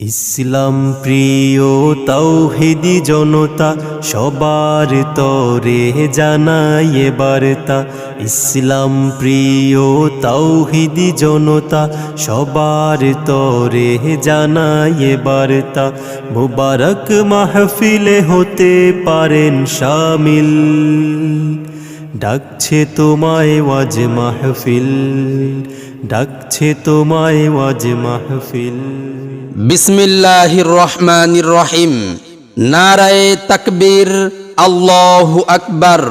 ইসলাম প্রিয় তৌহিদি জনতা, সবার তরে জানায় বার্তা। ইসলাম প্রিয় তৌহিদি জনতা, সবার তরে জানায় বার্তা। মুবারক মাহফিলে হতে পারেন শামিল। ডাকছে তোমায় ওয়াজ মাহফিল। ডাকছে তোমায় ওয়াজ মাহফিল। বিসমিল্লাহির রহমানির রহিম নারায়ে তাকবীর, আল্লাহু আকবার।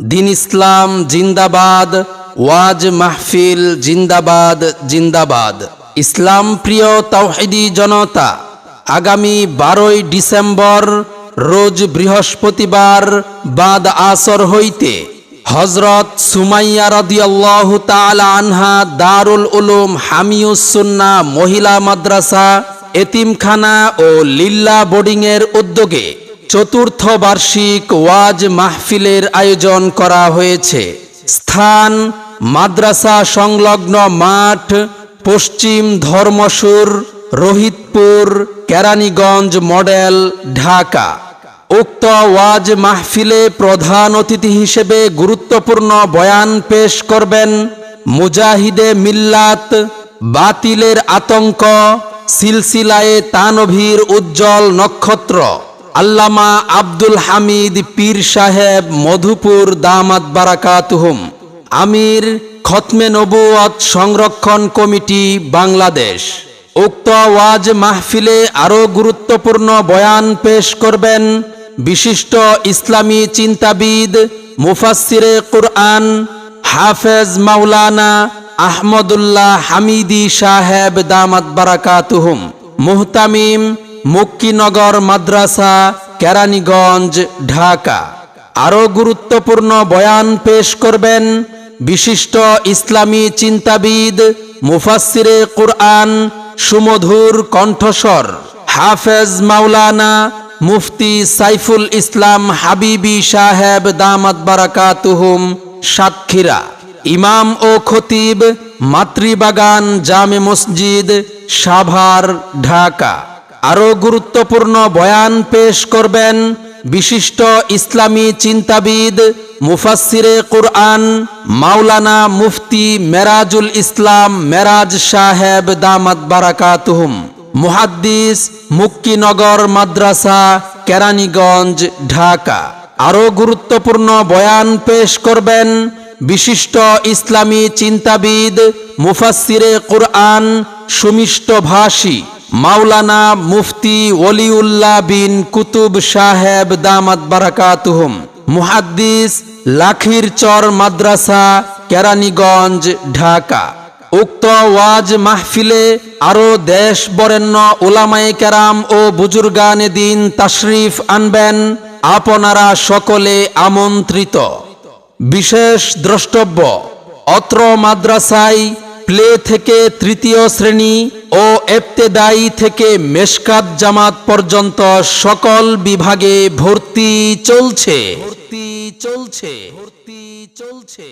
দিন ইসলাম জিন্দাবাদ, ওয়াজ মাহফিল জিন্দাবাদ জিন্দাবাদ। ইসলাম প্রিয় তাওহিদি জনতা, আগামী বারোই ডিসেম্বর, রোজ বৃহস্পতিবার, বাদ আসর হইতে হজরত সুমাইয়া রদিয়াল্লাহু তাআলা আনহা দারুল উলুম হামিউসুন্না মহিলা মাদ্রাসা, এতিমখানা ও লিল্লা বোর্ডিংয়ের উদ্যোগে চতুর্থ বার্ষিক ওয়াজ মাহফিলের আয়োজন করা হয়েছে। স্থান, মাদ্রাসা সংলগ্ন মাঠ, পশ্চিম ধর্মসুর, রোহিতপুর, কেরানীগঞ্জ মডেল, ঢাকা। উক্ত ওয়াজ মাহফিলে প্রধান অতিথি হিসেবে গুরুত্বপূর্ণ বয়ান পেশ করবেন মুজাহিদে মিল্লাত, বাতিলের আতঙ্ক, সিলসিলায়ে তানভীর উজ্জ্বল নক্ষত্র, আল্লামা আব্দুল হামিদ পীর সাহেব মধুপুর দামাত বারাকাতুহুম, আমির খতমে নবুয়ত সংরক্ষণ কমিটি বাংলাদেশ। উক্ত ওয়াজ মাহফিলে আরও গুরুত্বপূর্ণ বয়ান পেশ করবেন বিশিষ্ট ইসলামী চিন্তাবিদ মুফাসিরে কুরআন হাফেজ মাওলানা আহমদুল্লাহ হামিদি সাহেব দামাত বারাকাতুহুম, মুহতামিম মুক্কিনগর মাদ্রাসা, কেরানীগঞ্জ, ঢাকা। আরও গুরুত্বপূর্ণ বয়ান পেশ করবেন বিশিষ্ট ইসলামী চিন্তাবিদ মুফাসিরে কুরআন সুমধুর কণ্ঠস্বর হাফেজ মাওলানা মুফতি সাইফুল ইসলাম হাবিবি সাহেব দামাত বারাকাতুহুম সাতক্ষীরা। ইমাম ও খতিব মাতৃবাগান জামে মসজিদ সাভার, ঢাকা। আরও গুরুত্বপূর্ণ বয়ান পেশ করবেন বিশিষ্ট ইসলামী চিন্তাবিদ মুফাসিরে কুরআন মাওলানা মুফতি মেরাজুল ইসলাম মেরাজ সাহেব দামাত বারাকাতুহুম। মুহাদ্দিস, মুক্কিনগর মাদ্রাসা, কেরানীগঞ্জ, ঢাকা। আরও গুরুত্বপূর্ণ বয়ান পেশ করবেন বিশিষ্ট ইসলামী চিন্তাবিদ মুফাসিরে কুরআন, সুমিষ্ট ভাষী, মাওলানা মুফতি ওলিউল্লাহ বিন কুতুব সাহেব দামাত বারাকাতুহুম, মুহাদ্দিস লাখির চর মাদ্রাসা, কেরানীগঞ্জ, ঢাকা। উক্ত ওয়াজ মাহফিলে আরও দেশ বরেণ্য ওলামায়ে কেরাম ও বুজুর্গানে দিন তাশরিফ আনবেন আপনারা সকলে আমন্ত্রিত। বিশেষ দ্রষ্টব্য, অত্র মাদ্রাসায় প্লে থেকে তৃতীয় শ্রেণি ও এফতেদায়ী থেকে মেশকাত জামাত পর্যন্ত সকল বিভাগে ভর্তি চলছে। ভর্তি চলছে ভর্তি চলছে।